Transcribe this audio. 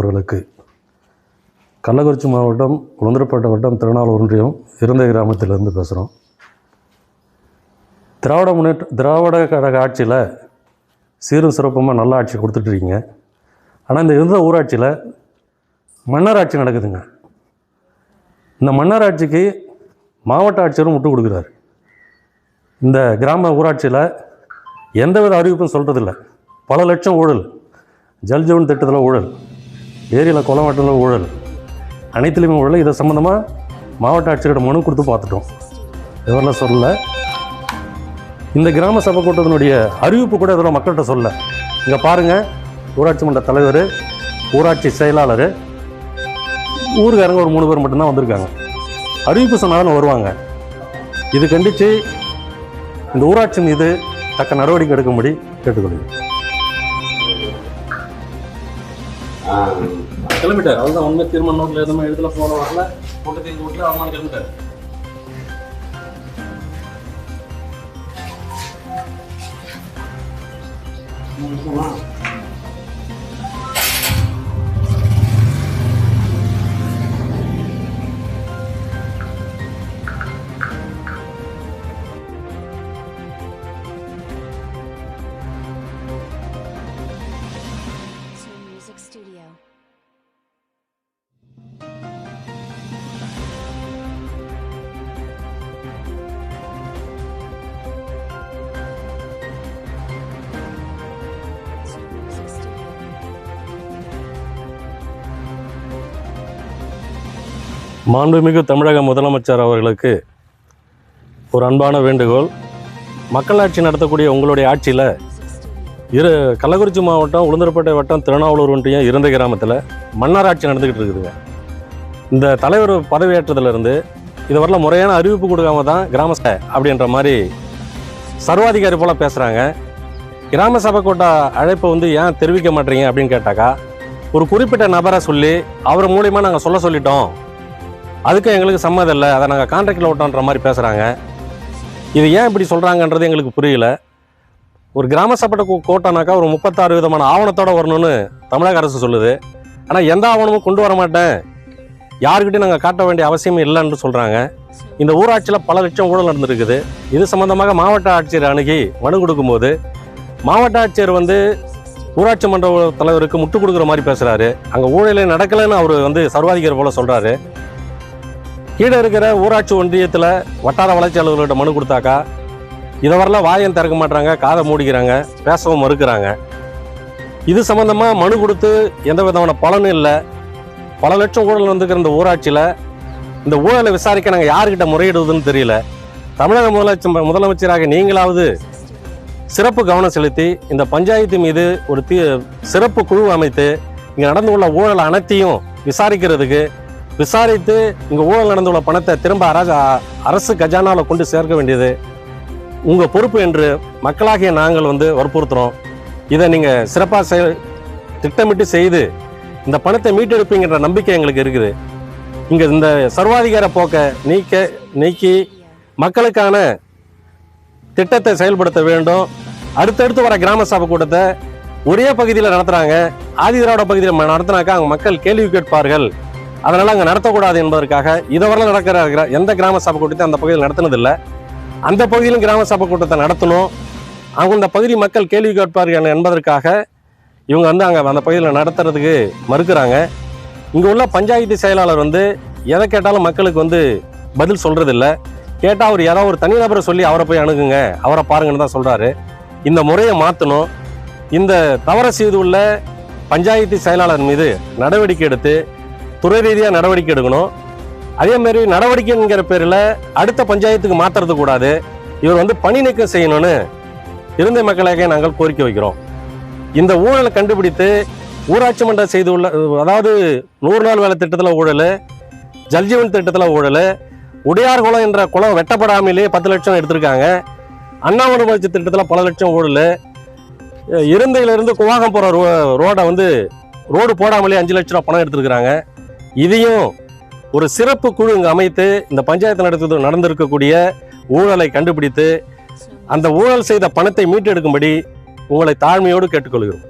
அவர்களுக்கு கள்ளக்குறிச்சி மாவட்டம் உளுந்தரப்பேட்டை வட்டம் திருநாள் ஒன்றியம் இருந்த கிராமத்திலிருந்து பேசுகிறோம் திராவிட முன்னேற்ற திராவிட கழக ஆட்சியில் சீரும் சிறப்புமாக நல்ல ஆட்சி கொடுத்துட்ருக்கீங்க ஆனால் இந்த இருந்த ஊராட்சியில் மன்னர் ஆட்சி நடக்குதுங்க. இந்த மன்னர் ஆட்சிக்கு மாவட்ட ஆட்சியரும் முட்டு கொடுக்குறாரு. இந்த கிராம ஊராட்சியில் எந்தவித அறிவிப்பும் சொல்கிறதில்ல பல லட்சம் ஊழல் ஜல்ஜீவன் திட்டத்தில் ஊழல். ஏரியில் கொலவாட்டில் ஊழல். அனைத்துலேயுமே ஊழல். இதை சம்மந்தமாக மாவட்ட ஆட்சியர்கிட்ட மனு கொடுத்து பார்த்துட்டோம். இதெல்லாம் சொல்லல. இந்த கிராம சபை கூட்டத்தினுடைய அறிவிப்பு கூட இதெல்லாம் மக்கள்கிட்ட சொல்ல இங்கே பாருங்கள் ஊராட்சி மன்ற தலைவர் ஊராட்சி செயலாளர் ஊருக்காரங்க ஒரு மூணு பேர் மட்டும்தான் வந்திருக்காங்க. அறிவிப்பு சொன்னாலும் வருவாங்க. இது கண்டித்து இந்த ஊராட்சி மீது தக்க நடவடிக்கை எடுக்கும்படி கேட்டுக்கொள்கிறேன். கிளம்பிட்டார் அவ்வளோதான் உண்மை. தீர்மானம் நோட்டில் எதுவுமே எழுதல போன வரல. கூட்டத்தையும் கூட்டல அவமான கிளம்பிட்டார். to மாண்புமிகு தமிழக முதலமைச்சர் அவர்களுக்கு ஒரு அன்பான வேண்டுகோள். மக்களாட்சி நடத்தக்கூடிய உங்களுடைய ஆட்சியில் இரு கள்ளக்குறிச்சி மாவட்டம் உளுந்தரப்பேட்டை வட்டம் திருநாவலூர் ஒன்றியம் இருந்த கிராமத்தில் மன்னராட்சி நடந்துக்கிட்டு இருக்குதுங்க. இந்த தலைவர் பதவியேற்றதுலேருந்து இதுவரையிலும் முறையான அறிவிப்பு கொடுக்காம தான் கிராம சபை அப்படின்ற மாதிரி சர்வாதிகாரி போல் பேசுகிறாங்க கிராம சபை கோட்டா அழைப்பை வந்து ஏன் தெரிவிக்க மாட்டீங்க அப்படின்னு கேட்டாக்கா ஒரு குறிப்பிட்ட நபரை சொல்லி அவர் மூலியமாக நாங்கள் சொல்ல சொல்லிட்டோம். அதுக்கும் எங்களுக்கு சம்மதம் இல்லை. அதை நாங்கள் கான்ட்ராக்டில் விட்டோன்ற மாதிரி பேசுகிறாங்க இது ஏன் இப்படி சொல்கிறாங்கன்றது எங்களுக்கு புரியல. ஒரு கிராம சபை கோட்டானாக்கா ஒரு முப்பத்தாறு விதமான ஆவணத்தோடு வரணும்னு தமிழக அரசு சொல்லுது. ஆனால் எந்த ஆவணமும் கொண்டு வர மாட்டேன். யாருக்கிட்டையும் நாங்கள் காட்ட வேண்டிய அவசியம் இல்லைன்னு சொல்கிறாங்க இந்த ஊராட்சியில் பல லட்சம் ஊழல் நடந்திருக்குது. இது சம்மந்தமாக மாவட்ட ஆட்சியர் அணுகி மனு கொடுக்கும்போது மாவட்ட ஆட்சியர் வந்து ஊராட்சி மன்ற தலைவருக்கு முட்டு கொடுக்குற மாதிரி பேசுகிறாரு அங்கே ஊழலே நடக்கலைன்னு அவர் வந்து சர்வாதிகாரி போல சொல்கிறாரு கீழே இருக்கிற ஊராட்சி ஒன்றியத்தில் வட்டார வளர்ச்சி அலுவலர்கிட்ட மனு கொடுத்தாக்கா இதை வரலாம் வாயம் திறக்க மாட்டாங்க காதை மூடிக்கிறாங்க பேசவும் மறுக்கிறாங்க. இது சம்மந்தமாக மனு கொடுத்து எந்த விதமான பலனும் இல்லை. பல லட்சம் ஊழல் வந்துக்கிற இந்த ஊராட்சியில் இந்த ஊழலை விசாரிக்க நாங்கள் யார்கிட்ட முறையிடுவதுன்னு தெரியல. தமிழக முதலமைச்சர் முதலமைச்சராக நீங்களாவது சிறப்பு கவனம் செலுத்தி இந்த பஞ்சாயத்து மீது ஒரு தீ சிறப்பு குழு அமைத்து இங்கே நடந்து உள்ள ஊழல் அனைத்தையும் விசாரிக்கிறதுக்கு விசாரித்து இங்கே ஊழல் நடந்துள்ள பணத்தை திரும்ப அரசு அரசு கஜானாவில் கொண்டு சேர்க்க வேண்டியது. உங்கள் பொறுப்பு என்று மக்களாகிய நாங்கள் வந்து வற்புறுத்துகிறோம் இதை நீங்கள் சிறப்பாக செய் திட்டமிட்டு செய்து இந்த பணத்தை மீட்டெடுப்பீங்கிற நம்பிக்கை எங்களுக்கு இருக்குது. இங்கே இந்த சர்வாதிகார போக்கை நீக்க நீக்கி மக்களுக்கான திட்டத்தை செயல்படுத்த வேண்டும். அடுத்தடுத்து வர கிராம சபை கூட்டத்தை ஒரே பகுதியில் நடத்துகிறாங்க ஆதி திராவிட பகுதியில் நடத்தினாக்கா அங்கே மக்கள் கேள்வி கேட்பார்கள். அதனால் அங்கே நடத்தக்கூடாது என்பதற்காக இதுவரை நடக்கிற எந்த கிராம சபை கூட்டத்தை அந்த பகுதியில் நடத்தினதில்லை. அந்த பகுதியிலும் கிராம சபை கூட்டத்தை நடத்தணும். அவங்க அந்த பகுதி மக்கள் கேள்வி கேட்பார்கள் என்பதற்காக இவங்க வந்து அங்கே அந்த பகுதியில் நடத்துறதுக்கு மறுக்கிறாங்க. இங்கே உள்ள பஞ்சாயத்து செயலாளர் வந்து எதை கேட்டாலும் மக்களுக்கு வந்து பதில் சொல்கிறதில்ல கேட்டால் அவர் யாரோ ஒரு தனிநபரை சொல்லி அவரை போய் அணுகுங்க. அவரை பாருங்கன்னு தான் சொல்கிறாரு இந்த முறையை மாற்றணும் இந்த தவறை செய்துள்ள பஞ்சாயத்து செயலாளர் மீது நடவடிக்கை எடுத்து துறை ரீதியாக நடவடிக்கை எடுக்கணும். அதே மாதிரி நடவடிக்கைங்கிற பேரில் அடுத்த பஞ்சாயத்துக்கு மாற்றுறது கூடாது. இவர் வந்து பணி நீக்கம் செய்யணும்னு இருந்த மக்களாக நாங்கள் கோரிக்கை வைக்கிறோம். இந்த ஊழலை கண்டுபிடித்து ஊராட்சி மன்றம் செய்துள்ள அதாவது நூறு நாள் வேலை திட்டத்தில் ஊழல் ஜல்ஜீவன் திட்டத்தில் ஊழல் உடையார் குளம் என்ற குளம் வெட்டப்படாமலே பத்து லட்சம் எடுத்திருக்காங்க. அண்ணாமலை திட்டத்தில் பல லட்சம் ஊழல். இருந்தையிலிருந்து குவாகம் போகிற ரோ ரோடை வந்து ரோடு போடாமலே அஞ்சு லட்ச ரூபா பணம் எடுத்துருக்குறாங்க. இதையும் ஒரு சிறப்பு குழு இங்கே அமைத்து இந்த பஞ்சாயத்து நடத்துவது நடந்திருக்கக்கூடிய ஊழலை கண்டுபிடித்து அந்த ஊழல் செய்த பணத்தை மீட்டெடுக்கும்படி உங்களை தாழ்மையோடு கேட்டுக்கொள்கிறோம்.